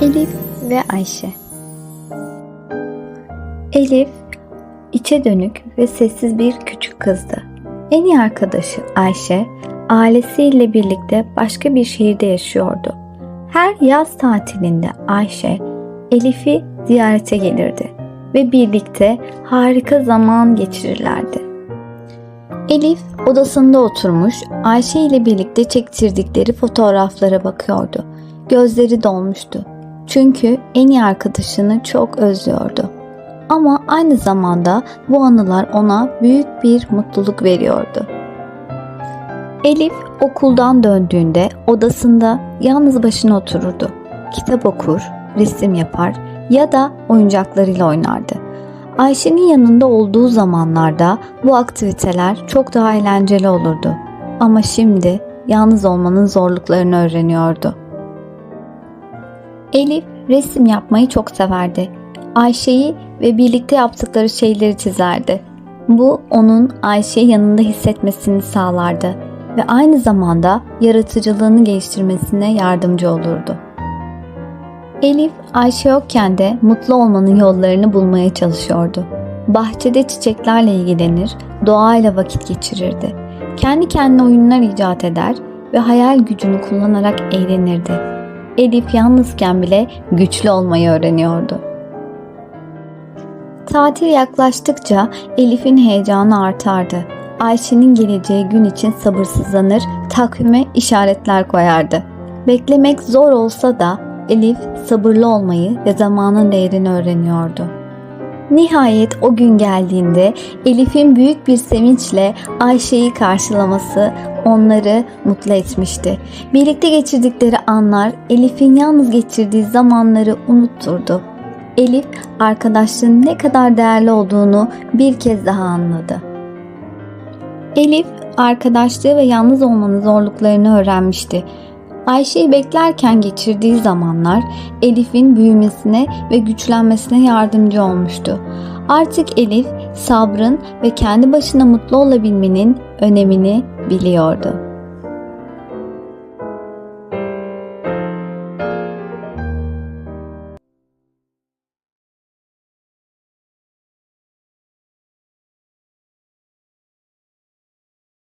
Elif ve Ayşe Elif içe dönük ve sessiz bir küçük kızdı. En iyi arkadaşı Ayşe, ailesiyle birlikte başka bir şehirde yaşıyordu. Her yaz tatilinde Ayşe, Elif'i ziyarete gelirdi ve birlikte harika zaman geçirirlerdi. Elif odasında oturmuş Ayşe ile birlikte çektirdikleri fotoğraflara bakıyordu. Gözleri dolmuştu. Çünkü en iyi arkadaşını çok özlüyordu. Ama aynı zamanda bu anılar ona büyük bir mutluluk veriyordu. Elif okuldan döndüğünde odasında yalnız başına otururdu. Kitap okur, resim yapar ya da oyuncaklarıyla oynardı. Ayşe'nin yanında olduğu zamanlarda bu aktiviteler çok daha eğlenceli olurdu. Ama şimdi yalnız olmanın zorluklarını öğreniyordu. Elif resim yapmayı çok severdi. Ayşe'yi ve birlikte yaptıkları şeyleri çizerdi. Bu onun Ayşe'yi yanında hissetmesini sağlardı ve aynı zamanda yaratıcılığını geliştirmesine yardımcı olurdu. Elif Ayşe yokken de mutlu olmanın yollarını bulmaya çalışıyordu. Bahçede çiçeklerle ilgilenir, doğayla vakit geçirirdi. Kendi kendine oyunlar icat eder ve hayal gücünü kullanarak eğlenirdi. Elif yalnızken bile güçlü olmayı öğreniyordu. Tatil yaklaştıkça Elif'in heyecanı artardı. Ayşe'nin geleceği gün için sabırsızlanır, takvime işaretler koyardı. Beklemek zor olsa da Elif sabırlı olmayı ve zamanın değerini öğreniyordu. Nihayet o gün geldiğinde Elif'in büyük bir sevinçle Ayşe'yi karşılaması onları mutlu etmişti. Birlikte geçirdikleri anlar Elif'in yalnız geçirdiği zamanları unutturdu. Elif arkadaşlığın ne kadar değerli olduğunu bir kez daha anladı. Elif arkadaşlığı ve yalnız olmanın zorluklarını öğrenmişti. Ayşe'yi beklerken geçirdiği zamanlar Elif'in büyümesine ve güçlenmesine yardımcı olmuştu. Artık Elif sabrın ve kendi başına mutlu olabilmenin önemini biliyordu.